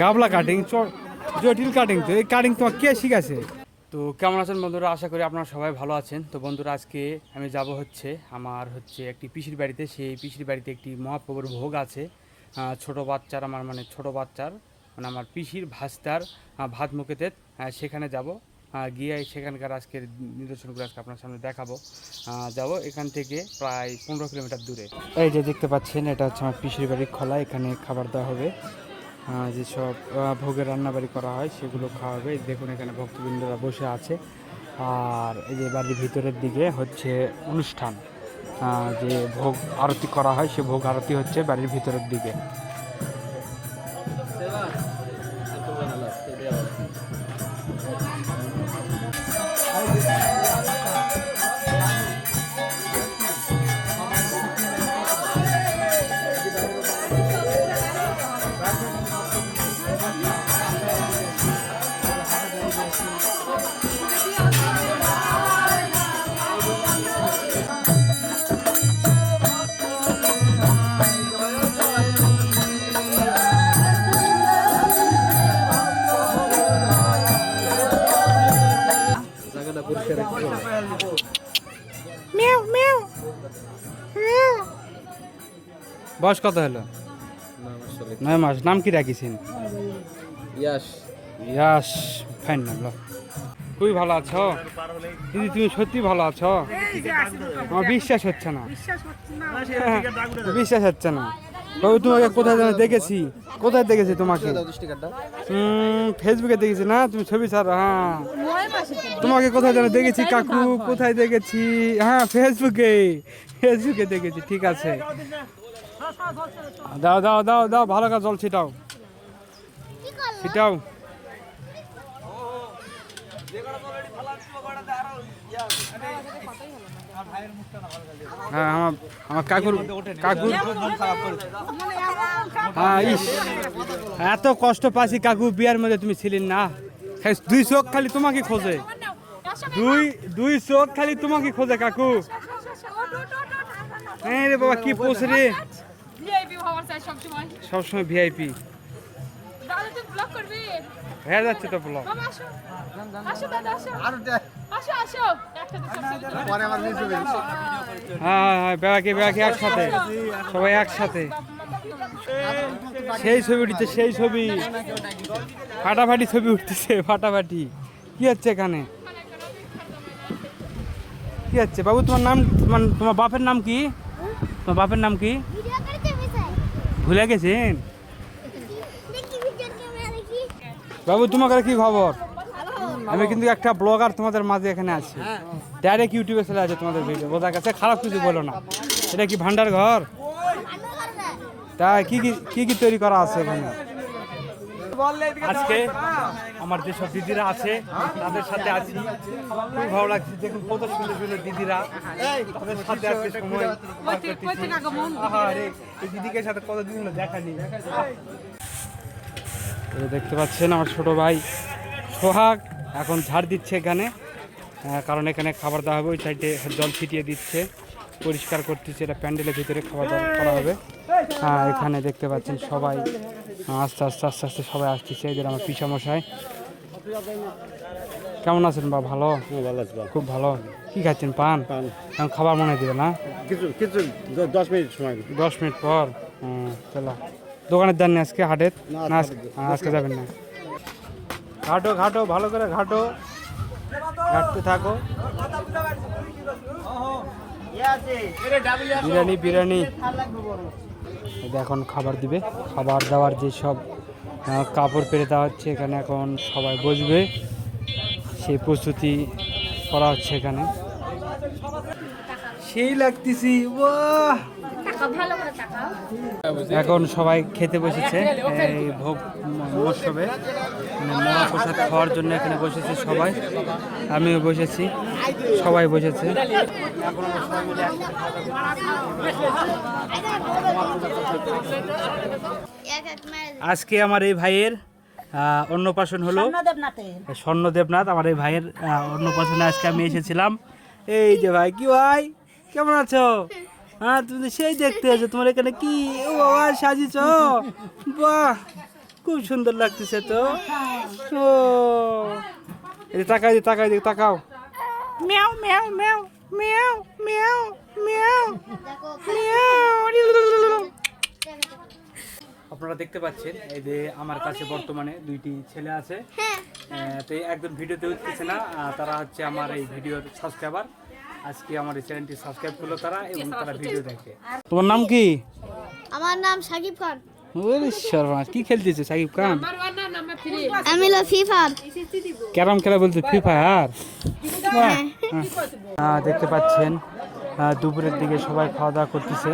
গাবলা cutting জটিল cutting তো, এই কাটিং তোমার কে শিখাছে? তো কেমন আছেন বন্ধুরা? আশা করি আপনারা সবাই ভালো আছেন। তো বন্ধুরা, আজকে আমি যাব হচ্ছে আমার হচ্ছে একটি পিসির বাড়িতে। সেই পিসির বাড়িতে একটি মহাপ্রভুর ভোগ আছে। ছোট বাচ্চার, আমার মানে ছোট বাচ্চার মানে আমার পিসির ভাস্তার ভাত মুখেতে। সেখানে যাব। গিয়ে সেখানকার আজকের নিদর্শনগুলো আজকে আপনার সামনে দেখাবো। যাব এখান থেকে প্রায় পনেরো কিলোমিটার দূরে। এই যে দেখতে পাচ্ছেন, এটা হচ্ছে আমার পিসির বাড়ির খোলা। এখানে খাবার দেওয়া হবে। যেসব আহ, ভোগের রান্নাবাড়ি করা হয় সেগুলো খাওয়া হবে। দেখুন এখানে ভক্তবৃন্দরা বসে আছে। আর এই যে বাড়ির ভিতরের দিকে হচ্ছে অনুষ্ঠান। যে ভোগ আরতি করা হয় সে ভোগ আরতি হচ্ছে বাড়ির ভিতরের দিকে। বয়স কত হলো? নয় মাস। নাম কি রাখিছেন? ইয়াস। ইয়াস ফাইন নাম খুবই ভালো আছো? দিদি তুমি সত্যি ভালো আছো? আমার বিশ্বাস হচ্ছে না। বিশ্বাস হচ্ছে না। বাবু, তোমাকে কোথায় যেন দেখেছি। কোথায় দেখেছি তোমাকে? ফেসবুকে দেখেছি না? তুমি ছবি ছাড় হ্যাঁ। তোমাকে কোথায় যেন দেখেছি, কাকু? কোথায় দেখেছি? হ্যাঁ ফেসবুকে ফেসবুকে দেখেছি, ঠিক আছে। দাও দাও দাও দাও, ভালো কাজ জল ছিটাও। ছিটাও। হ্যাঁ আমার আমার কাকুর কাকুর হ্যাঁ ইস। এত কষ্ট পাচ্ছি কাকু বিয়ার মধ্যে তুমি ছিলেন না। দুই চোখ খালি তোমাকে খোঁজে। দুই দুই চোখ খালি তোমাকে খোঁজে কাকু। হ্যাঁ রে বাবা কি পোষ রে? সবসময়। ভিআইপি। হয়ে যাচ্ছে তো ব্লগ হ্যাঁ হ্যাঁ বেড়াকে বেড়াকে একসাথে। সবাই একসাথে। সেই ছবি উঠছে সেই ছবি। ফাটাফাটি ছবি উঠতেছে ফাটাফাটি। কি হচ্ছে এখানে? কি হচ্ছে? বাবু তোমার নাম তোমার তোমার বাপের নাম কি? তোমার বাপের নাম কি? ভুলে গেছেন? দেখি ভিডিও ক্যামেরা দেখি। বাবু তোমার কাছে কি খবর? আমি কিন্তু একটা ব্লগার তোমাদের মাঝে এখানে আছি। ডাইরেক্ট ইউটিউবে চলে আছে তোমাদের ভিডিও বোঝা গেছে? খারাপ কিছু বলো না। এটা কি ভান্ডার ঘর? তা কি কি কি কি তৈরি করা আছে এখানে? আজকে আমার যেসব দিদিরা আছে তাদের সাথে আছি। খুব ভালো লাগছে। দেখুন কত সুন্দর সুন্দর দিদিরা। তাদের সাথে আজকে সময় এই দিদিকে সাথে কতদিন দেখা নেই। দেখতে পাচ্ছেন আমার ছোট ভাই সোহাগ। এখন ঝাড় দিচ্ছে এখানে কারণ এখানে খাবার দেওয়া হবে ওই সাইডে জল ছিটিয়ে দিচ্ছে পরিষ্কার করতেছে এটা প্যান্ডেলের ভিতরে খাবার দাবার করা হবে। হ্যাঁ এখানে দেখতে পাচ্ছেন সবাই আস্তে আস্তে আস্তে আস্তে সবাই আসতেছে এদের আমার পিসা মশাই কেমন আছেন বা ভালো? ভালো খুব ভালো। কি খাচ্ছেন পান? এখন খাবার মনে দিবে না? কিছু কিছু দশ মিনিট সময় দশ মিনিট পর? হুম, চলো। দোকানের দেননি আজকে হাটের? হ্যাঁ, আজকে যাবেন না। ঘাটো ঘাটো, ভালো করে ঘাটো। ঘাটতে থাকো। বিরিয়ানি বিরিয়ানি। এখন খাবার দিবে। খাবার দাবার যে সব কাপড় পেরে দেওয়া হচ্ছে এখানে এখন সবাই বসবে। সেই প্রস্তুতি করা হচ্ছে এখানে। সেই লাগতেছি বাহ! এখন সবাই খেতে বসেছে এই ভোগ মহোৎসবে। মানে মহাপ্রসাদ খাওয়ার জন্য এখানে বসেছে সবাই। আমিও বসেছি সবাই বসেছে। আজকে আমার এই ভাইয়ের অন্নপ্রাশন হলো। স্বর্ণ দেবনাথ আমার এই ভাইয়ের অন্নপ্রাশনে আজকে আমি এসেছিলাম। এই যে ভাই কি ভাই? কেমন আছো? হ্যাঁ তুমি তো সেই দেখতে আছো তোমার এখানে কি? ও বাবা সাজিছ বাহ খুব সুন্দর লাগতেছে তো। ও এই তাকাই তাকাই দিক তাকাও মিয়াও মিয়াও মিয়াও মিয়াও মিয়াও দেখো মিয়াও। আপনারা দেখতে পাচ্ছেন এই যে আমার কাছে বর্তমানে দুইটি ছেলে আছে। হ্যাঁ। তো এই একদম ভিডিওতে উঠতেছে না তারা হচ্ছে আমার এই ভিডিওর সাবস্ক্রাইবার আজকে আমার এই চ্যানেলটি সাবস্ক্রাইব করল তারা এবং তারা ভিডিও দেখে। তোমার নাম কি? আমার নাম সাকিব খান। ওরে সর্বনাশ কি খেলতেছে সাকিব খান? আমি হলো ফিফার ক্যারাম খেলা বলতে ফ্রি ফায়ার দেখতে পাচ্ছেন দুপুরের দিকে সবাই খাওয়া দাওয়া করতেছে।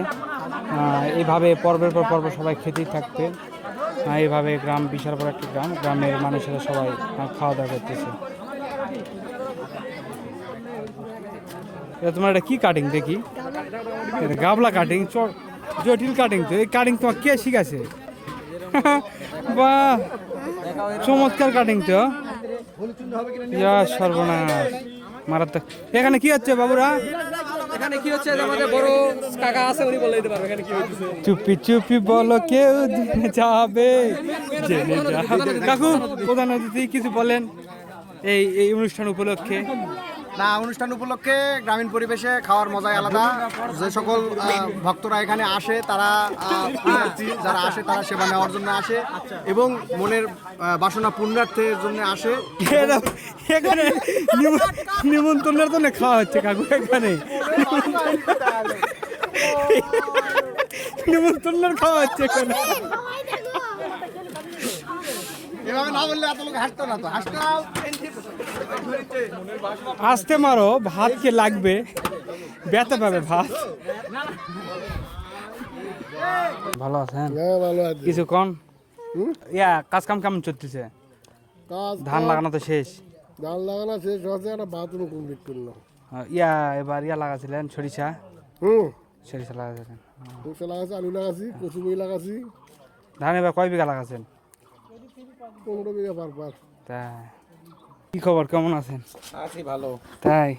আহ, এইভাবে পর্বের পর পর্ব সবাই খেতেই থাকতে এইভাবে গ্রাম বিশাল বড় একটা গ্রাম গ্রামের মানুষেরা সবাই খাওয়া দাওয়া করতেছে। এটা তোমার এটা কি কাটিং দেখি? গাবলা কাটিং জটিল কাটিং তো। এই কাটিং তোমার কে শিখাছে? বাহ! চমৎকার কাটিং তো। ইয়া সর্বনাশ। মারাত্মক। এখানে কি হচ্ছে বাবুরা? এখানে কি হচ্ছে? আমাদের বড় কাকা আছে উনি বলে দিতে পারবে এখানে কি হচ্ছে। চুপি চুপি বলো কেউ যাবে। জেনে যাবে। কাকু প্রধান অতিথি কিছু বলেন এই এই অনুষ্ঠান উপলক্ষে। না অনুষ্ঠান উপলক্ষে গ্রামীণ পরিবেশে খাওয়ার মজাই আলাদা। যে সকল ভক্তরা এখানে আসে তারা যারা আসে তারা সেবা নেওয়ার জন্য আসে এবং মনের বাসনা পুণ্যার্থের জন্য আসে। এখানে নিম- নিমন্ত্রণের জন্য খাওয়া হচ্ছে কাকু এখানে। নিমন্ত্রণের খাওয়া হচ্ছে এখানে। এভাবে না বললে এত লোক হাসতো না তো। হাসতো আসতে মারো ভাত কে লাগবে? ব্যথা পাবে ভাত। ভালো আছেন? হ্যাঁ কিছু কন? ইয়া কাজ কাম কেমন চলতেছে? ধান লাগানো তো শেষ। ধান লাগানো শেষ হচ্ছে একটা বাথরুম কমপ্লিট করল। ইয়া এবার ইয়া লাগাছিলেন সরিষা? হুম। সরিষা লাগাছিলেন সরষে লাগাচ্ছি আলু লাগাছি কচু বই লাগাচ্ছি ধান এবার কয় বিঘা লাগাছেন? পনেরো বিঘা পার পার। তাই কি খবর? কেমন আছেন? আছি ভালো। তাই?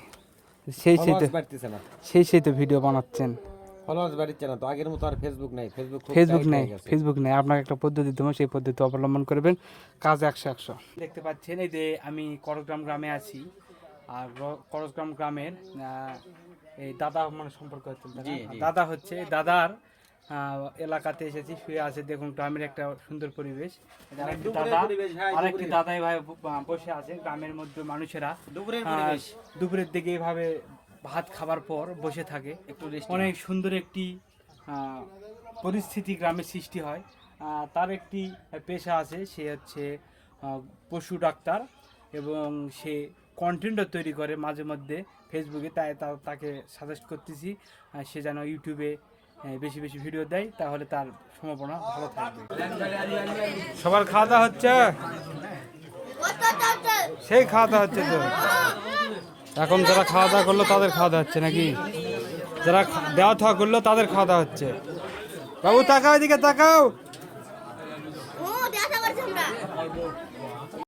সেই সেই তো সেই সেই তো ভিডিও বানাচ্ছেন। ফলোয়ার্স বাড়ছে না তো আগের মতো আর ফেসবুক নাই। ফেসবুক ফেসবুক নেই ফেসবুক নেই। আপনাকে একটা পদ্ধতি দেবো সেই পদ্ধতি অবলম্বন করবেন। কাজ একশো একশো। দেখতে পাচ্ছেন এই যে আমি করগ্রাম গ্রামে আছি। আর করগ্রাম গ্রামের আহ, এই দাদা মানে সম্পর্ক হচ্ছে না? দাদা হচ্ছে দাদার এলাকাতে এসেছি শুয়ে আছে। দেখুন গ্রামের একটা সুন্দর পরিবেশ। আরেকটি দাদা হ্যাঁ, আরেকটি দাদা এভাবে বসে আছে। গ্রামের মধ্যে মানুষেরা দুপুরের পরিবেশ। দুপুরের দিকে এইভাবে ভাত খাবার পর বসে থাকে। অনেক সুন্দর একটি পরিস্থিতি গ্রামে সৃষ্টি হয়। তার একটি পেশা আছে সে হচ্ছে পশু ডাক্তার এবং সে কন্টেন্টও তৈরি করে মাঝে মধ্যে। ফেসবুকে তাই তাকে সাজেস্ট করতেছি। সে যেন ইউটিউবে বেশি বেশি ভিডিও দেয় তাহলে তার সম্ভাবনা ভালো থাকবে। সবার খাওয়া দাওয়া হচ্ছে? সেই খাওয়া দাওয়া হচ্ছে তো। এখন যারা খাওয়া দাওয়া করল তাদের খাওয়া দাওয়া হচ্ছে নাকি? যারা দেওয়া থাওয়া করল তাদের খাওয়া দাওয়া হচ্ছে। বাবু তাকাও এদিকে তাকাও।